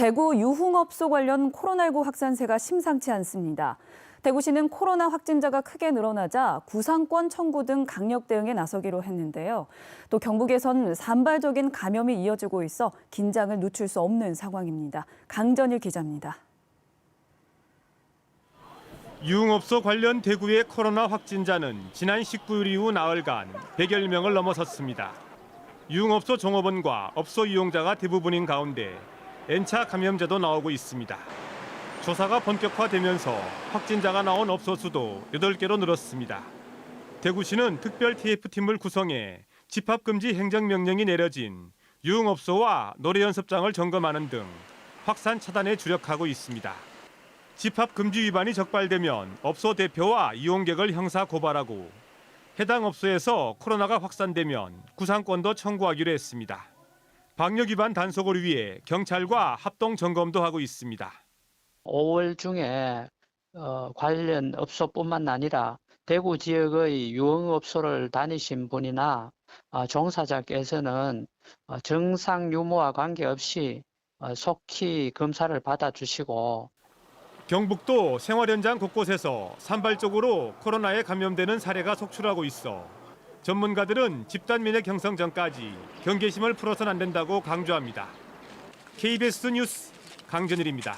대구 유흥업소 관련 코로나19 확산세가 심상치 않습니다. 대구시는 코로나 확진자가 크게 늘어나자 구상권 청구 등 강력 대응에 나서기로 했는데요. 또 경북에선 산발적인 감염이 이어지고 있어 긴장을 늦출 수 없는 상황입니다. 강전일 기자입니다. 유흥업소 관련 대구의 코로나 확진자는 지난 19일 이후 나흘간 100여 명을 넘어섰습니다. 유흥업소 종업원과 업소 이용자가 대부분인 가운데 N차 감염자도 나오고 있습니다. 조사가 본격화되면서 확진자가 나온 업소 수도 8개로 늘었습니다. 대구시는 특별 TF팀을 구성해 집합금지 행정명령이 내려진 유흥업소와 노래연습장을 점검하는 등 확산 차단에 주력하고 있습니다. 집합 금지 위반이 적발되면 업소 대표와 이용객을 형사 고발하고 해당 업소에서 코로나가 확산되면 구상권도 청구하기로 했습니다. 방역 위반 단속을 위해 경찰과 합동 점검도 하고 있습니다. 5월 중에 어, 관련 업소뿐만 아니라 대구 지역의 유흥업소를 다니신 분이나 어, 종사자께서는 어, 정상 유무와 관계없이 어, 속히 검사를 받아주시고 경북도 생활 현장 곳곳에서 산발적으로 코로나에 감염되는 사례가 속출하고 있어 전문가들은 집단 면역 형성 전까지 경계심을 풀어서는 안 된다고 강조합니다. KBS 뉴스 강전일입니다.